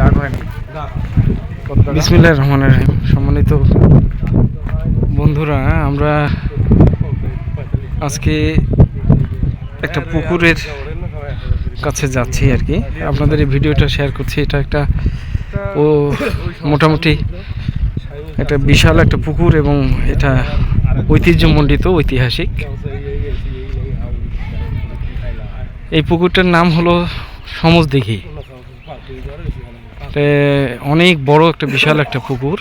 ডাক হয়নি। বিসমিল্লাহ রহমান রহিম। সম্মানিত বন্ধুরা, আমরা আজকে একটা পুকুরের কাছে যাচ্ছি আর কি। আপনাদের এই ভিডিওটা শেয়ার করছি। এটা একটা ও মোটামুটি একটা বিশাল একটা পুকুর এবং এটা ঐতিহ্যমণ্ডিত, ঐতিহাসিক। এই পুকুরটার নাম হলো সমজদিঘি এটা অনেক বড় একটা বিশাল একটা পুকুর।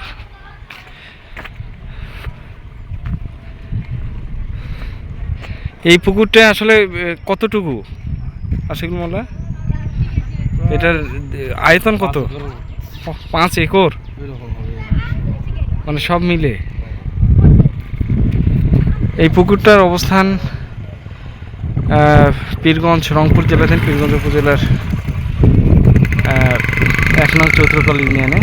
এই পুকুরটা আসলে কতটুকু? আশিকুল মোল্লা? এটার আয়তন কত? পাঁচ একর? মানে সব মিলে। এই পুকুরটার অবস্থান পীরগঞ্জ রংপুর জেলাধীন পীরগঞ্জ উপজেলার এক নং চৈত্রকল ইউনিয়নে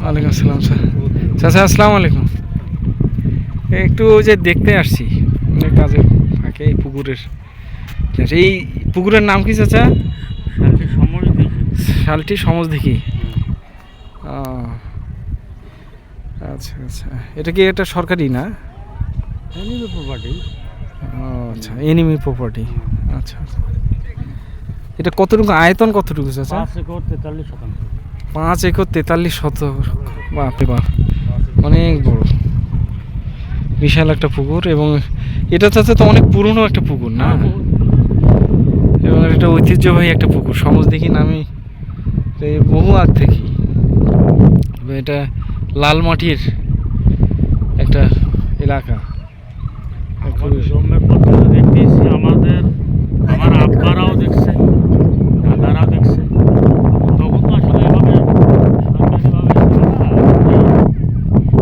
ওয়ালাইকুম আসসালাম স্যার। চাচা আসসালামু আলাইকুম। একটু ওই যে দেখতে আসছি অনেক কাজে থাকে এই পুকুরের। এই পুকুরের নাম কি চাচা? শালটি সমজ দেখি আচ্ছা আচ্ছা। এটা কি এটা সরকারি না? এনিমি ও আচ্ছা এনিমি প্রপার্টি আচ্ছা আচ্ছা। এটা কতটুকু আয়তন কতটুকু চাচা? পাঁচ একর তেতাল্লিশ শতাংশ। পাঁচ একর তেতাল্লিশ শত বাপরে বাপ অনেক বড়। বিশাল একটা পুকুর এবং এটা চাচা তো অনেক পুরনো একটা পুকুর না? এবং এটা ঐতিহ্যবাহী একটা পুকুর। সমজ দেখি নামে এই বহু আগ থেকে। এটা লাল মাটির একটা এলাকা। খুবই আমাদের আমার আব্বারাও দেখছে দাদারাও দেখছে। তখন তো আসলে এভাবে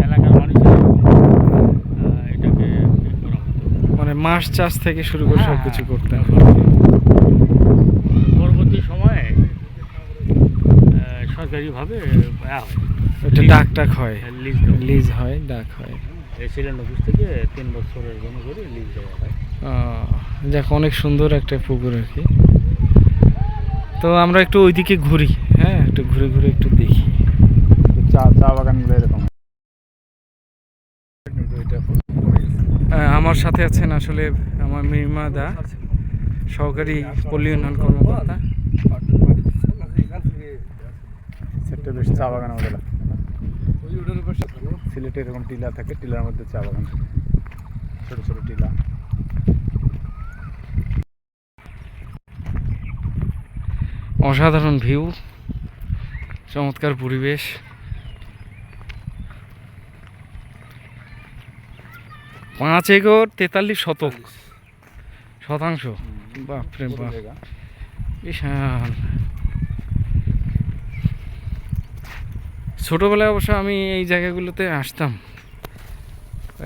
এলাকার মানুষের এটাকে। মানে মাছ চাষ থেকে শুরু করে সব হ্যাঁ, কিছু করতেন। পরবর্তী সময়ে সরকারিভাবে হয়। এটা ডাক টাক হয়। লিজ হয়। লিজ হয় ডাক হয়। রেসিডেন্ট অফিস থেকে তিন বছরের জন্য করে লিজ দেওয়া হয়। যাক অনেক সুন্দর একটা পুকুর আর কি। তো আমরা একটু ওইদিকে ঘুরি হ্যাঁ একটু ঘুরে ঘুরে একটু দেখি। চা চা বাগানগুলো এরকম। আহ, আমার সাথে আছেন আসলে আমার মিমা দা সহকারী পল্লী উন্নয়ন কর্মকর্তা। সেটা বেশ চা বাগান আমাদের? সিলেটে এরকম টিলা থাকে টিলার মধ্যে চা বাগান থাকে। ছোট ছোট টিলা। অসাধারণ ভিউ চমৎকার পরিবেশ। পাঁচ একর তেতাল্লিশ শতক। শতাংশ। বাপরে বাপ। বিশাল। ছোটোবেলায় অবশ্য আমি এই জায়গাগুলোতে আসতাম।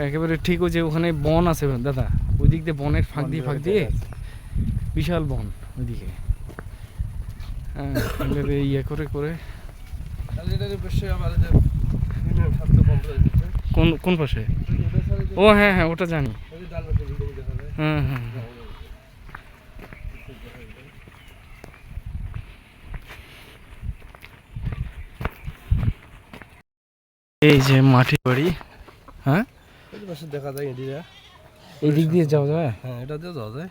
একেবারে ঠিক ওই যে ওখানে বন আছে দাদা ওই দিক দিয়ে বনের ফাঁক দিয়ে ফাঁক দিয়ে বিশাল বন ওইদিকে। হ্যাঁ ইয়ে করে করে। কোন কোন পাশে? ও হ্যাঁ হ্যাঁ ওটা জানি। হ্যাঁ হ্যাঁ হ্যাঁ। এই যে মাটির বাড়ি হ্যাঁ? পাশে দেখা যায় এদিকে এই দিক দিয়ে যাওয়া যায়? হ্যাঁ এটা দিয়ে যাওয়া যায়।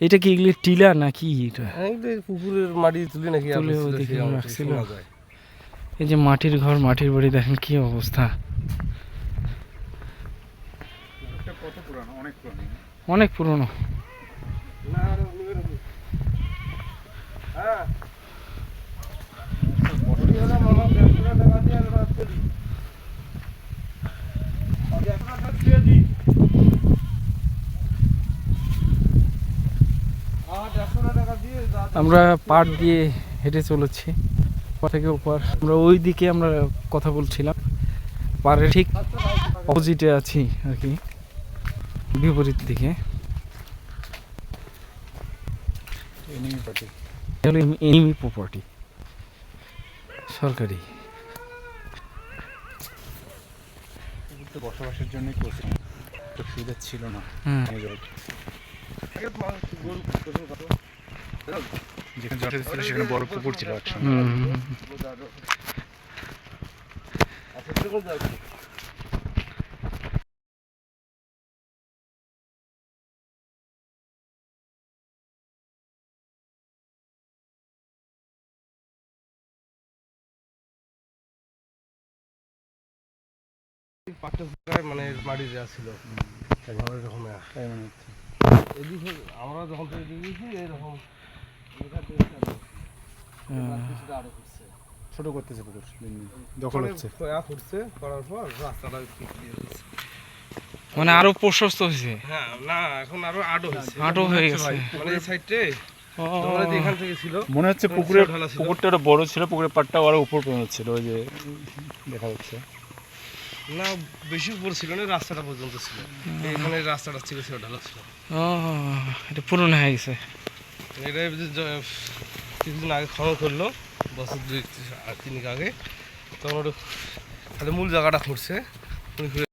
এটা কি এগুলি টিলা নাকি এটা? হ্যাঁ পুকুরের মাটি তুলি নাকি রাখছিল। এই যে মাটির ঘর মাটির বাড়ি দেখেন কি অবস্থা। এটা কত পুরানো? অনেক পুরানো। অনেক পুরনো। হ্যাঁ। আমরা পাট দিয়ে হেঁটে চলেছি থেকে ওপার আমরা ওই দিকে আমরা কথা বলছিলাম পাড়ের ঠিক অপোজিটে আছি আর কি বিপরীত দিকে এনিমি প্রপার্টি সরকারি তো বসবাসের জন্যই করছিলাম। তো সুবিধা ছিল না। যেখানে জল ছিল সেখানে বড় পুকুর ছিল একসঙ্গে। পাঁচটা মানে মাটি দেওয়া ছিল ঘরের রকম তাই মনে হচ্ছে। এদিকে আমরা যখন থেকে দিয়েছি এইরকম আরও ছোট করতেছে পুকুর। দখল হচ্ছে। করার পর রাস্তাটা। মানে আরও প্রশস্ত হয়েছে? হ্যাঁ না এখন আরও আডো হয়েছে। আটও হয়ে গেছে। মানে এই সাইডে ও, এখান থেকে মনে হচ্ছে পুকুরের। পুকুরটা বড় ছিল পুকুরের পাটটা আরও উপর পর্যন্ত ছিল ওই যে দেখা যাচ্ছে। না বেশি উপর ছিল না রাস্তাটা পর্যন্ত ছিল। এখানে রাস্তাটা ছিল ছিল ঢালা ছিল। ও এটা পুরনো হয়ে গেছে। এটা কিছুদিন আগে খনন করল বছর দুই তিনিক আগে। তখন ওটা মূল জায়গাটা খুঁড়ছে। খুঁড়ে খুঁড়ে